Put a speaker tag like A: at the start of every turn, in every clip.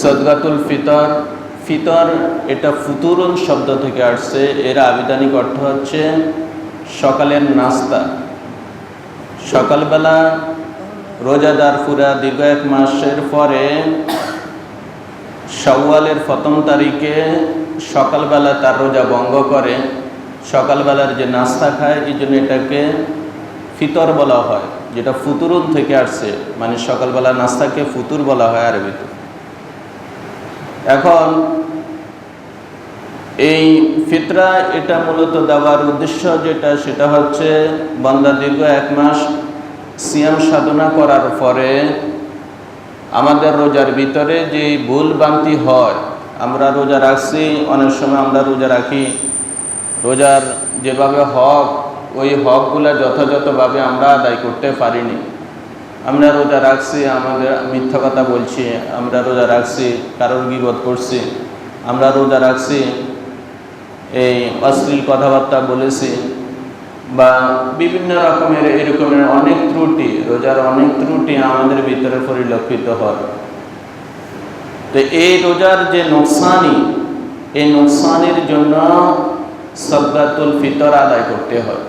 A: সদগাতুল ফিতর। ফিতর এটা ফুতুরুন শব্দ থেকে আসছে। এর আবিধানিক অর্থ হচ্ছে সকালের নাস্তা। সকালবেলা রোজাদার পুরা দীর্ঘ এক মাসের পরে সওয়ালের প্রথম তারিখে সকালবেলা তার রোজা ভঙ্গ করে। সকালবেলার যে নাস্তা খায়, এই জন্য এটাকে ফিতর বলা হয়, যেটা ফুতুরুন থেকে আসছে। মানে সকালবেলা নাস্তাকে ফুতুর বলা হয় আরবিতে। এখন এই ফিতরা এটা মূলত দেওয়ার উদ্দেশ্য যেটা, সেটা হচ্ছে বান্দা দীর্ঘ এক মাস সিয়াম সাধনা করার পরে আমাদের রোজার ভিতরে যে ভুল বান্তি হয়, আমরা রোজা রাখছি, অনেক সময় আমরা রোজা রাখি। রোজার যেভাবে হক, ওই হকগুলো যথাযথভাবে আমরা আদায় করতে পারিনি। আমরা রোজা রাখছি, আমাদের মিথ্যা কথা বলছি, আমরা রোজা রাখছি, কারোর বিপদ করছি, আমরা রোজা রাখছি, এই অশ্লীল কথাবার্তা বলেছি, বা বিভিন্ন রকমের এরকমের অনেক ত্রুটি, রোজার অনেক ত্রুটি আমাদের ভিতরে পরিলক্ষিত হয়। তো এই রোজার যে নোকসানি, এই নোকসানির জন্য সদ্গাতুল ফিতর আদায় করতে হয়।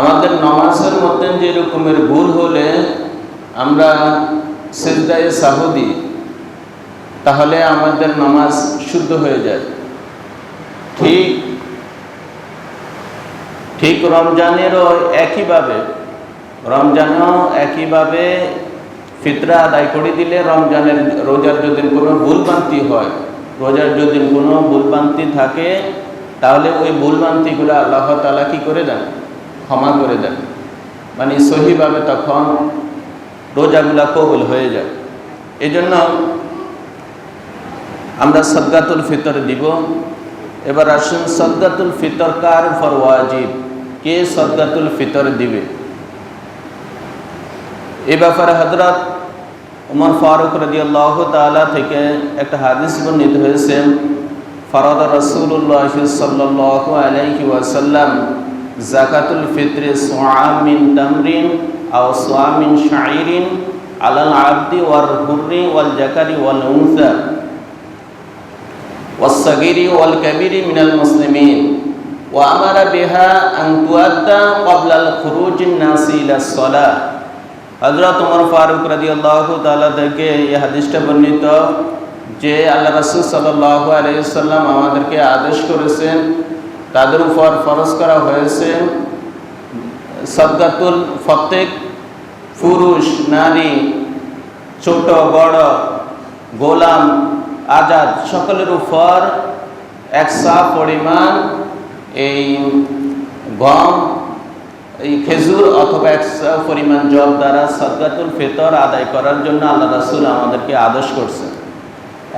A: আমাদের নমাজের মধ্যে যে রকমের ভুল হলে আমরা সেজদায় সাহুদি, তাহলে আমাদের নামাজ শুদ্ধ হয়ে যায়। ঠিক ঠিক রমজানেরও একইভাবে, রমজানও একইভাবে ফিতরা আদায় করে দিলে রমজানের রোজার যদি কোনো ভুলভ্রান্তি হয়, রোজার যদি কোনো ভুলভ্রান্তি থাকে, তাহলে ওই ভুলভ্রান্তিগুলো আল্লাহ তালা কী করে দেন? ক্ষমা করে দেন। মানে সহিভাবে তখন রোজাগুলা কবুল হয়ে যায় এই জন্য আমরা সদ্গাতুল ফিতর দিব। এবার আসুন, সদ্গাতুল ফিতর কার ফর ওয়াজিব? কে সদ্গাতুল ফিতর দিবে? এ ব্যাপারে হজরত উমর ফারুক রদি আল্লাহ তালা থেকে একটা হাদিস বর্ণিত হয়েছে, ফরদ রসুল্লাহ সাল্লাহ আলাইহি ওয়াসাল্লাম জাকাতুল ফিতরে সোয়ামিন তামরিন আও সোয়ামিন শাইরিন আলাল আব্দি ওয়ার হুর্রি ওয়াল জাকারি ওয়াল উনসা والصغير والكبير من المسلمين وأمر بها أن تؤدى قبل الخروج الناس إلى الصلاة হজরত উমর ফারুক রাজি আল্লাহ তালা থেকে এই হাদিসটা বর্ণিত যে আল্লাহ রাসুল সাল্লাহ আলাইসাল্লাম আমাদেরকে আদেশ করেছেন তাদের উপর ফরজ করা হয়েছে সদগাতুল প্রত্যেক পুরুষ নারী, ছোট, বড়, গোলাম, আজাদ, সকলের উপর একশা পরিমাণ এই গম, এই খেজুর অথবা একশা পরিমাণ জব দ্বারা সদগাতুল ফেতর আদায় করার জন্য আল্লাহ রাসুল আমাদেরকে আদেশ করছেন।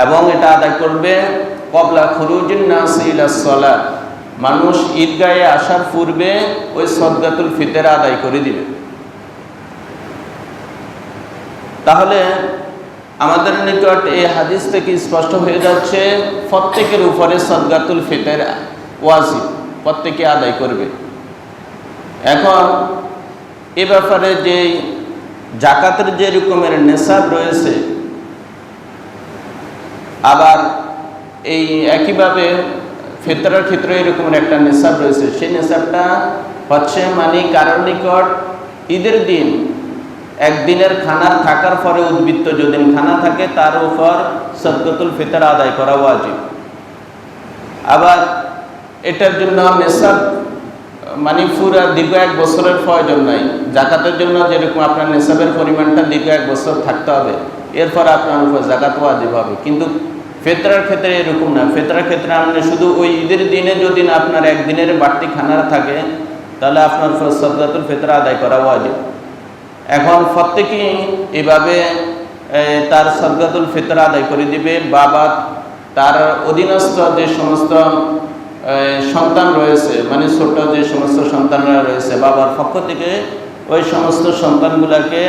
A: এবং এটা আদায় করবে কবলা খুরুজিন নাসিলা মানুষ ঈদগাহে আসার পূর্বে ওই সদগাতুল ফিতের আদায় করে দিবে। তাহলে আমাদের নিকট এই হাদিস থেকে স্পষ্ট হয়ে যাচ্ছে, প্রত্যেকের উপরে সদগাতুল ফিতের ওয়াজিব, প্রত্যেকে আদায় করবে। এখন এ ব্যাপারে যে জাকাতের যে রকমের নেশাব রয়েছে, আবার এই একইভাবে ফেতরার ক্ষেত্রে এরকমের একটা নেশাব রয়েছে। সেই নেশাবটা হচ্ছে মানে কারোর নিকট ঈদের দিন একদিনের খানা থাকার পরে উদ্বৃত্ত। যদি খানা থাকে তার উপর সদ্গতুল ফিতর আদায় করা উচিত আবার এটার জন্য নেশাব মানে পুরা দীর্ঘ এক বছরের প্রয়োজন নাই। জাকাতের জন্য যেরকম আপনার নেশাবের পরিমাণটা দীর্ঘ এক বছর থাকতে হবে, এরপর আপনার উপর জাকাত ওয়াজিব হবে। কিন্তু ফেতরার ক্ষেত্রে এরকম না। ফেতরার ক্ষেত্রে আপনি শুধু ওই ঈদের দিনে যদি আপনার একদিনের বাড়তি খানার থাকে, তাহলে আপনার উপর সদগাতুল ফেতরা আদায় করা ওয়াজিব। এখন প্রত্যেকেই এভাবে তার সদগাতুল ফেতরা আদায় করে দিবে। বাবা, তার অধীনস্থ যে সমস্ত সন্তান রয়েছে মানে ছোট যে সমস্ত সন্তানরা রয়েছে, বাবার পক্ষ থেকে ওই সমস্ত সন্তানগুলাকে,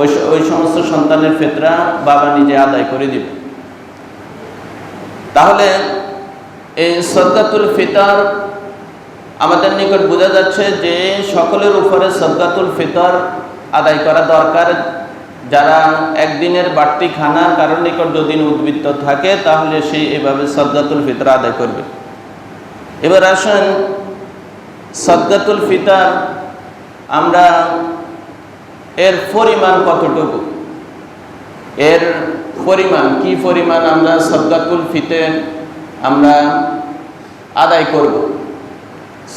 A: ওই ওই সমস্ত সন্তানের ফেতরা বাবা নিজে আদায় করে দিবে। তাহলে এই সদগাতুল ফিতর আমাদের নিকট বোঝা যাচ্ছে যে সকলের উপরে সদগাতুল ফিতর আদায় করা দরকার। যারা একদিনের বাড়তি খানার কারণ নিকট যদি উদ্বৃত্ত থাকে, তাহলে সে এভাবে সদ্গাতুল ফিতর আদায় করবে। এবার আসেন সদ্গাতুল ফিতার আমরা এর পরিমাণ কতটুকু? এর পরিমাণ, কি পরিমাণ আমরা সদ্গাতুল ফিতের আমরা আদায় করব?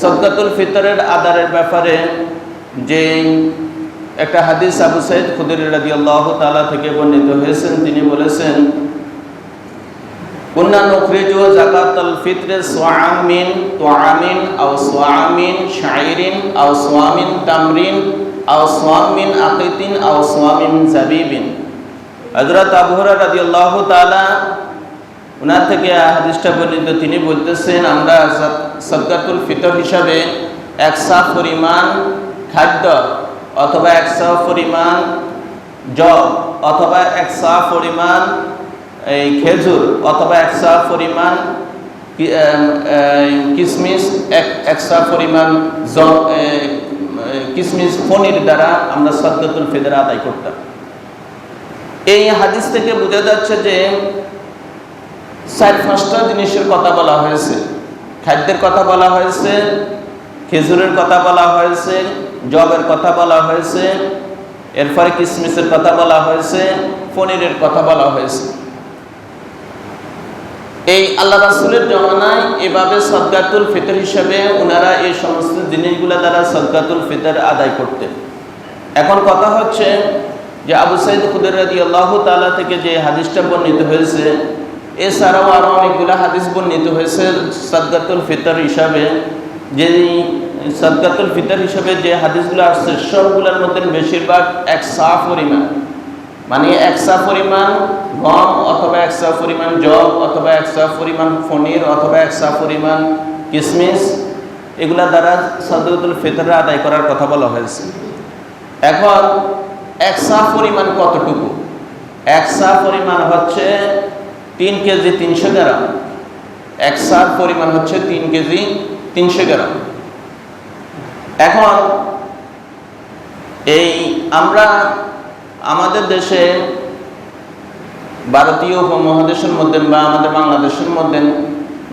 A: সদ্গাতুল ফিতরের আদারের ব্যাপারে যে একটা হাদিস আবু সাইদ খুদির রাজি তালা থেকে বর্ণিত হয়েছেন, তিনি বলেছেন, কুন্না নুখরিজু জাকাতুল ফিতরে সোয়ামিন, তোয়ামিন, আও সোয়ামিন শাইরিন, আও সোয়ামিন তামরিন, আও সোয়ামিন আকিতিন, আও সোয়ামিন জাবিবিন। হজরত আবহরা রাজি আল্লাহ তালা ওনার থেকে হাদিসটা বর্ণিত। তিনি বলতেছেন আমরা সদকাতুল ফিতর হিসাবে একশা পরিমাণ খাদ্য অথবা একশা পরিমাণ জব অথবা একশা পরিমাণ এই খেজুর অথবা একশা পরিমাণ কি- এম, এক একশা পরিমাণ কিশমিশ পনির দ্বারা আমরা সদকাতুল ফিতর আদায় করতাম। এই হাদিস থেকে বোঝা যাচ্ছে যে চার পাঁচটা জিনিসের কথা বলা হয়েছে, খাদ্যের কথা বলা হয়েছে, খেজুরের কথা বলা হয়েছে, জবের কথা বলা হয়েছে, এরপরে কিসমিসের কথা বলা হয়েছে, পনিরের কথা বলা হয়েছে। এই আল্লাহ রাসুলের জমানায় এভাবে সদগাতুল ফিতর হিসেবে ওনারা এই সমস্ত জিনিসগুলো দ্বারা সদগাতুল ফিতর আদায় করতেন। এখন কথা হচ্ছে যে আবু সাইদ খুদের রাজি আল্লাহ তালা থেকে যে হাদিসটা বর্ণিত হয়েছে, এছাড়াও আরও অনেকগুলো হাদিস বর্ণিত হয়েছে সাদগাতুল ফিতর হিসাবে। যে সদগাতুল ফিতর হিসাবে যে হাদিসগুলো আসছে, সবগুলোর মধ্যে বেশিরভাগ এক সা পরিমাণ। মানে একশা পরিমাণ গম অথবা একশা পরিমাণ জব অথবা একশা পরিমাণ পনির অথবা একশা পরিমাণ কিশমিশ এগুলা দ্বারা সদগাতুল ফিতর আদায় করার কথা বলা হয়েছে। এখন একশা পরিমাণ কতটুকু? একশা পরিমাণ হচ্ছে তিন কেজি তিনশো গ্রাম। একশার পরিমাণ হচ্ছে তিন কেজি তিনশো গ্রাম। এখন এই আমরা আমাদের দেশে ভারতীয় উপমহাদেশের মধ্যে বা আমাদের বাংলাদেশের মধ্যে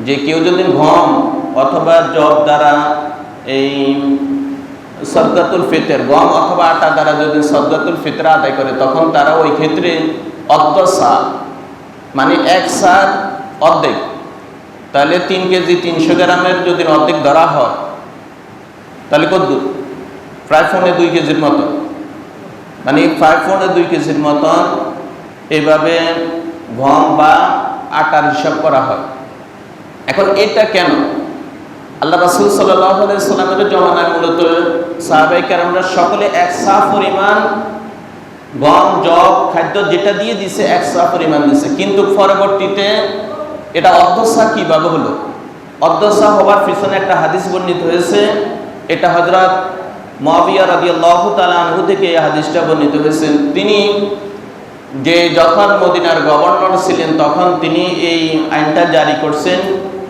A: যে কেউ যদি গম অথবা জব দ্বারা এই সদগাতুল ফিতর, গম অথবা আটা দ্বারা যদি সদগাতুল ফিতর আদায় করে, তখন তারা ওই ক্ষেত্রে অর্ধ সা মানে এক সার অর্ধেক। তাহলে তিন কেজি তিনশো গ্রামের যদি অর্ধেক ধরা হয়, তাহলে কত প্রায় ফোনে দুই কেজির মতো। মানে প্রায় ফোনে দুই কেজির মতন এইভাবে গম বা আটার হিসাব করা হয়। এখন এটা কেন? আল্লাহ রাসুল সাল্লামের জমানায় মূলত সাহাবাই আমরা সকলে এক সা পরিমাণ গম জব খাদ্য যেটা দিয়ে দিছে, এক সা পরিমাণ দিছে। কিন্তু পরবর্তীতে এটা অর্ধসা কীভাবে হলো? অর্ধসা হওয়ার পিছনে একটা হাদিস বর্ণিত হয়েছে। এটা হজরত মাবিয়া রাজি আল্লাহ আনহু থেকে এই হাদিসটা বর্ণিত হয়েছেন তিনি যে যখন মদিনার গভর্নর ছিলেন, তখন তিনি এই আইনটা জারি করছেন,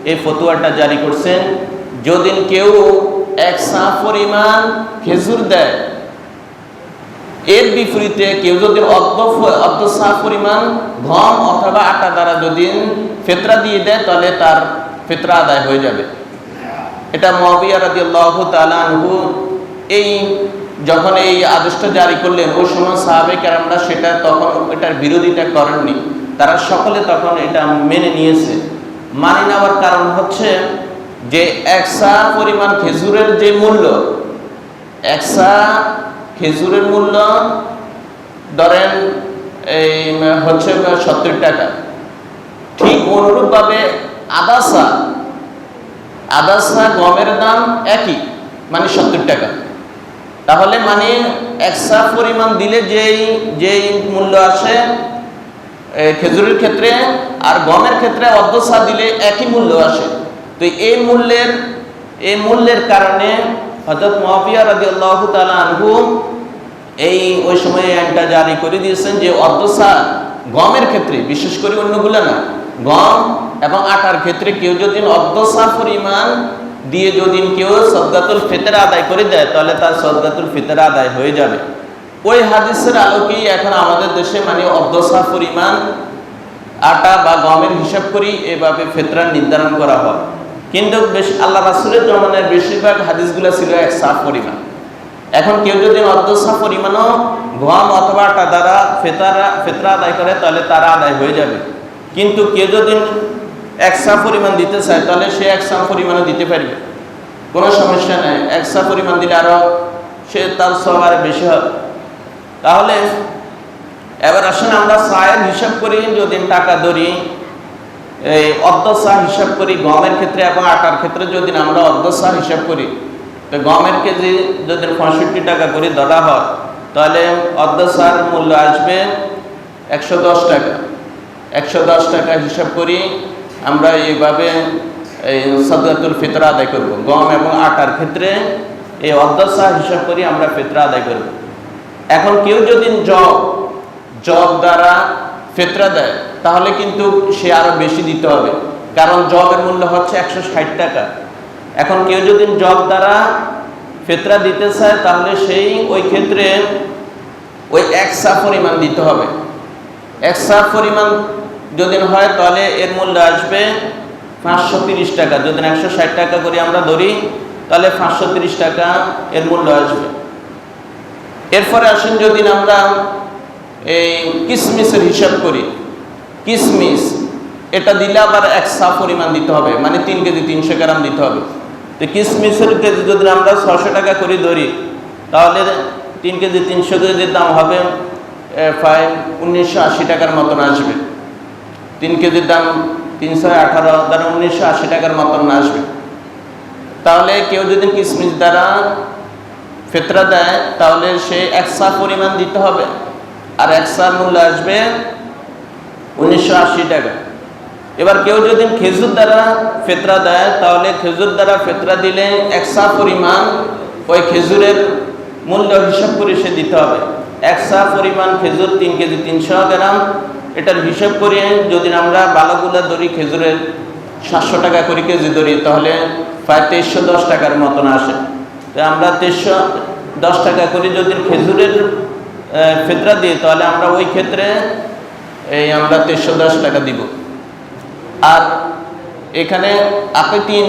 A: এই ফতুয়াটা জারি করছেন। যদি কেউ এক সা পরিমাণ খেজুর দেয়, এর বিপরীতে কেউ যদি অর্ধ অর্ধ সা পরিমাণ গম অথবা আটা দ্বারা যদি ফেতরা দিয়ে দেয়, তাহলে তার ফেতরা আদায় হয়ে যাবে। এটা মহাবিয়া রাজি আল্লাহ তালু এই যখন এই আদেশটা জারি করলেন ওই সময় সাহাবে কেরামরা সেটা তখন এটার বিরোধিতা করেননি। তারা সকলে তখন এটা মেনে নিয়েছে। মানি নেওয়ার কারণ হচ্ছে যে একসা পরিমাণ খেজুরের যে মূল্য, একসা খেজুরের মূল্য ধরেন এই, হচ্ছে সত্তর টাকা। ঠিক অনুরূপভাবে আদাসা আদাসা গমের দাম একই মানে সত্তর টাকা। তাহলে মানে একসা পরিমাণ দিলে যেই যেই মূল্য আসে খেজুরের ক্ষেত্রে আর গমের ক্ষেত্রে অর্ধসা দিলে একই মূল্য আসে। তো এই মূল্যের এই মূল্যের কারণে হজরত মহাবিয়া রাজি আল্লাহ আনহু এই, ওই সময়ে আইনটা জারি করে দিয়েছেন যে অর্ধসা গমের ক্ষেত্রে, বিশেষ করে অন্যগুলো না, গম এবং আটার ক্ষেত্রে কেউ যদি অর্ধসা পরিমাণ দিয়ে যদি কেউ সদগাতুল ফিতর আদায় করে দেয়, তাহলে তার সদগাতুল ফিতর আদায় হয়ে যাবে। ওই হাদিসের আলোকেই এখন আমাদের দেশে মানে অর্ধসা পরিমাণ আটা বা গমের হিসাব করি এভাবে ফেতরা নির্ধারণ করা হয়। কিন্তু বেশ আল্লাহ রাসুলের জমানের বেশিরভাগ হাদিসগুলো ছিল এক সাফ পরিমাণ। এখন কেউ যদি অর্ধসা পরিমাণও গম অথবা আটা দ্বারা ফেতারা ফেতরা আদায় করে, তাহলে তারা আদায় হয়ে যাবে। কিন্তু কেউ যদি এক সাফ পরিমাণ দিতে চায়, তাহলে সে এক সাফ পরিমাণও দিতে পারবে। কোনো সমস্যা নেই। এক সাফ পরিমাণ দিলে আরও সে তার সব আরও বেশি হবে। তাহলে এবার আসেন আমরা চায়ের হিসাব করি, যদি টাকা ধরি এই অর্ধ চা হিসাব করি, গমের ক্ষেত্রে এবং আটার ক্ষেত্রে যদি আমরা অর্ধ চা হিসাব করি। তো গমের কেজি যদি পঁয়ষট্টি টাকা করে ধরা হয়, তাহলে অর্ধ চার মূল্য আসবে একশো দশ টাকা। একশো দশ টাকা হিসাব করি, আমরা এইভাবে এই সদগাতুল ফিতরা আদায় করব। গম এবং আটার ক্ষেত্রে এই অর্ধ চা হিসাব করি, আমরা ফিতরা আদায় করব। এখন কেউ যদি জব জব দ্বারা ফেতরা দেয়, তাহলে কিন্তু সে আরও বেশি দিতে হবে। কারণ জবের মূল্য হচ্ছে একশো ষাট টাকা। এখন কেউ যদি জব দ্বারা ফেতরা দিতে চায়, তাহলে সেই ওই ক্ষেত্রে ওই এক সা পরিমাণ দিতে হবে। এক সা পরিমাণ যদি হয়, তাহলে এর মূল্য আসবে পাঁচশো তিরিশ টাকা। যদি একশো ষাট টাকা করে আমরা ধরি, তাহলে পাঁচশো তিরিশ টাকা এর মূল্য আসবে। এরপরে আসেন যদি আমরা এই কিসমিসের হিসাব করি। কিসমিস, এটা দিলে আবার এক সা পরিমাণ দিতে হবে মানে তিন কেজি তিনশো গ্রাম দিতে হবে। তো কিসমিসের কেজি যদি আমরা ছশো টাকা করে ধরি, তাহলে তিন কেজি তিনশো কেজির দাম হবে প্রায় উনিশশো আশি টাকার মতন আসবে। তিন কেজির দাম তিনশো আঠারো দ্বারা উনিশশো আশি টাকার মতন আসবে। তাহলে কেউ যদি কিসমিস দ্বারা ফেতরা দেয়, তাহলে সে একশা পরিমাণ দিতে হবে। আর একশার মূল্য আসবে উনিশশো আশি টাকা। এবার কেউ যদি খেজুর দ্বারা ফেতরা দেয়, তাহলে খেজুর দ্বারা ফেতরা দিলে একশা পরিমাণ ওই খেজুরের মূল্য হিসাব করে সে দিতে হবে। একশা পরিমাণ খেজুর তিন কেজি তিনশো গ্রাম, এটার হিসাব করে যদি আমরা বালাগুলা ধরি খেজুরের সাতশো টাকা করে কেজি ধরি, তাহলে প্রায় তেইশশো দশ টাকার মতন আসে। তো আমরা তেইশশো দশ টাকা করে যদি খেজুরের ফেতরা দিই তাহলে আমরা ওই ক্ষেত্রে এই আমরা তেইশশো দশ টাকা দিব। আর এখানে আকিতিন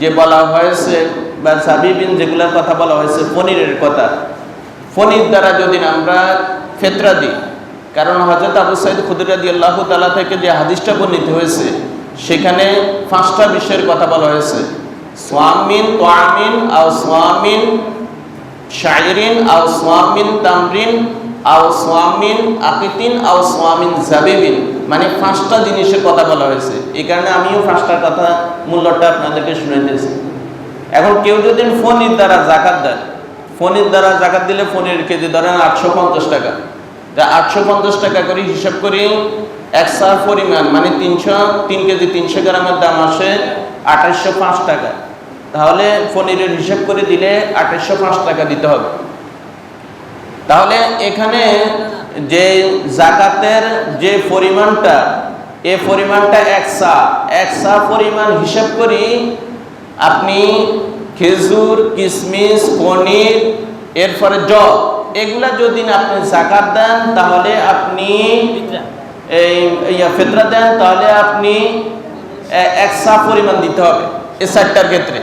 A: যে বলা হয়েছে, বা সাবিবিন যেগুলোর কথা বলা হয়েছে, পনিরের কথা, পনির দ্বারা যদি আমরা ফেতরা দিই, কারণ হজরত আবু সাইদ খুদরাদি আল্লাহ তালা থেকে যে হাদিসটা বর্ণিত হয়েছে, সেখানে পাঁচটা বিষয়ের কথা বলা হয়েছে। সোয়ামিন, তোয়ামিন আর সোয়ামিন শায়রিন আও সোয়ামিন তামরিন আও সোয়ামিন আকিতিন আও সোয়ামিন জাবিবিন। মানে পাঁচটা জিনিসের কথা বলা হয়েছে। এই কারণে আমিও পাঁচটার কথা, মূল্যটা আপনাদেরকে শুনাইতেছি এখন কেউ যদি ফোনের দ্বারা জাকাত দেয়, ফোনের দ্বারা জাকাত দিলে ফোনের কেজি ধরেন আটশো পঞ্চাশ টাকা। তা আটশো পঞ্চাশ টাকা করে হিসাব করি একশো পরিমাণ মানে তিনশো, তিন কেজি তিনশো গ্রামের দাম আসে আঠাশশো পাঁচ টাকা। তাহলে পনিরের হিসাব করে দিলে আঠাশশো পাঁচ টাকা দিতে হবে। তাহলে এখানে যে জাকাতের যে পরিমাণটা, এ পরিমাণটা একসা একসা পরিমাণ হিসাব করি আপনি খেজুর কিশমিশ পনির, এরপরে জব, এগুলা যদি আপনি জাকাত দেন, তাহলে আপনি এই ফেতরা দেন, তাহলে আপনি একসা পরিমাণ দিতে হবে, এ চারটার ক্ষেত্রে।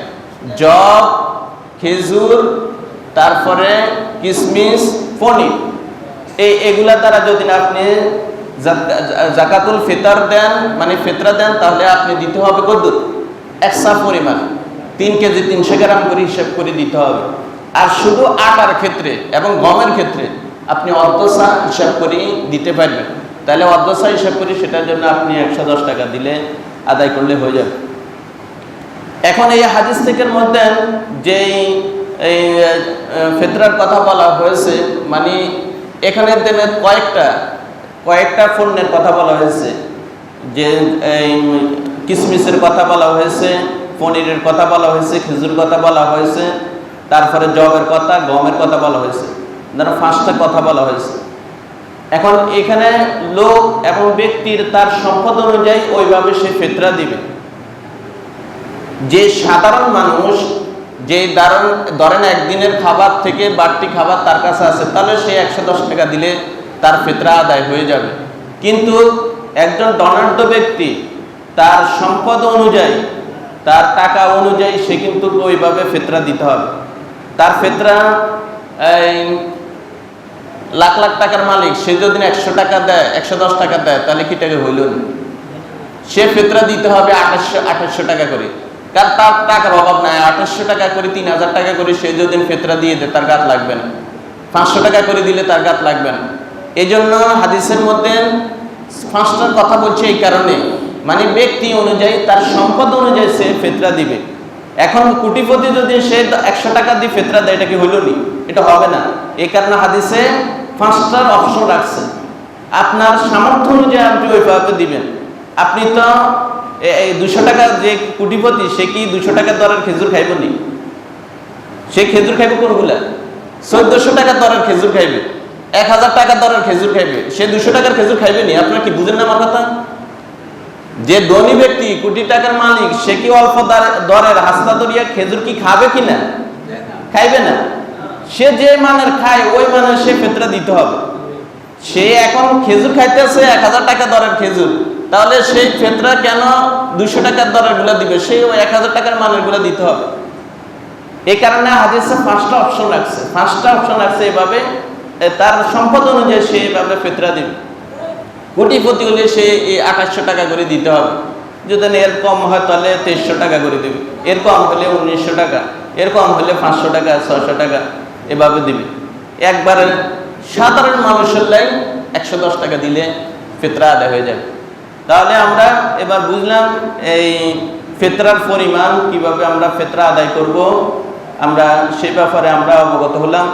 A: জব, খেজুর, তারপরে কিশমিশ পনির। এই এগুলা দ্বারা যদি আপনি জাক- জাকাতুল ফিতর দেন মানে ফিতরা দেন, তাহলে আপনি দিতে হবে কত একসা পরিমাণ। তিন কেজি তিনশো গ্রাম করে হিসাব করে দিতে হবে। আর শুধু আটার ক্ষেত্রে এবং গমের ক্ষেত্রে আপনি অর্ধসা হিসাব করে দিতে পারবেন। তাহলে অর্ধসা হিসাব করে সেটার জন্য আপনি একশো দশ টাকা দিলে আদায় করলে হয়ে যাবে। এখন এই হাদিস থেকের মধ্যে যেই, এই ফেতরার কথা বলা হয়েছে মানে এখানে দেনে কয়েকটা কয়েকটা পণ্যের কথা বলা হয়েছে। যে, এই কিশমিশের কথা বলা হয়েছে, পনিরের কথা বলা হয়েছে, খেজুর কথা বলা হয়েছে, তারপরে জবের কথা, গমের কথা বলা হয়েছে। ধরো পাঁচটা কথা বলা হয়েছে। এখন এখানে লোক এবং ব্যক্তির তার সম্পদ অনুযায়ী ওইভাবে সে ফেতরা দিবে। যে সাধারণ মানুষ যে ধরেন ধরেন একদিনের খাবার থেকে বাড়তি খাবার তার কাছে আছে, তাহলে সে একশো দশ টাকা দিলে তার ফেতরা আদায় হয়ে যাবে। কিন্তু একজন ধনাঢ্য ব্যক্তি তার সম্পদ অনুযায়ী, তার টাকা অনুযায়ী সে কিন্তু ওইভাবে ফেতরা দিতে হবে। তার ফেতরা লাখ লাখ টাকার মালিক, সে যদি একশো টাকা দেয়, একশো দশ টাকা দেয়, তাহলে কি টাকা হইল সে ফেতরা দিতে হবে আঠাশশো আঠাশশো টাকা করে। কারণ তার টাকার অভাব নাই, আঠাশশো টাকা করে, তিন হাজার টাকা করে সে যদি ফেতরা দিয়ে দেয়, তার গাত লাগবে না। পাঁচশো টাকা করে দিলে তার গাত লাগবে না। এই জন্য হাদিসের মধ্যে পাঁচটার কথা বলছে এই কারণে। মানে ব্যক্তি অনুযায়ী, তার সম্পদ অনুযায়ী সে ফেতরা দিবে। এখন কোটিপতি যদি সে একশো টাকা দিয়ে ফেতরা দেয়, এটা কি হইল নি? এটা হবে না। এই কারণে হাদিসে পাঁচটার অপশন রাখছে। আপনার সামর্থ্য অনুযায়ী আপনি ওইভাবে দিবেন। আপনি তো এই দুশো টাকা যে কোটিপতি, সে কি দুশো টাকার দরের খেজুর খাইব নি? সে খেজুর খাইবে কোনগুলা? চোদ্দশো টাকার দরের খেজুর খাইবে। এক হাজার টাকা দরের খেজুর খাইবে। সে দুশো টাকার খেজুর খাইবে নি? আপনার কি বুঝেন না আমার কথা? যে ধনী ব্যক্তি, কোটি টাকার মালিক, সে কি অল্প দরের হাস্তা দরিয়া খেজুর কি খাবে কি না? খাইবে না। সে যে মানের খায়, ওই মানের সে ফেতরা দিতে হবে। সে এখন খেজুর খাইতেছে, এক হাজার টাকা দরের খেজুর। তাহলে সেই ফেতরা কেন দুশো টাকার দরেরগুলা দিবে? সেই ওই এক হাজার টাকার মানেরগুলা দিতে হবে। এই কারণে হাদিসে পাঁচটা অপশন রাখছে। পাঁচটা অপশন রাখছে এভাবে তার সম্পদ অনুযায়ী সে এভাবে ফেতরা দিবে। কোটিপতি হলে সে আঠাশশো টাকা করে দিতে হবে। যদি এর কম হয় তাহলে তেইশশো টাকা করে দেবে। এর কম হলে উনিশশো টাকা। এর কম হলে পাঁচশো টাকা ছশো টাকা এভাবে দিবে। একবারে সাধারণ মানুষের লাইন একশো দশ টাকা দিলে ফেতরা আদায় হয়ে যাবে। তাহলে আমরা এবার বুঝলাম এই ফেতরার পরিমাণ, কীভাবে আমরা ফেতরা আদায় করব। আমরা সে ব্যাপারে আমরা অবগত হলাম।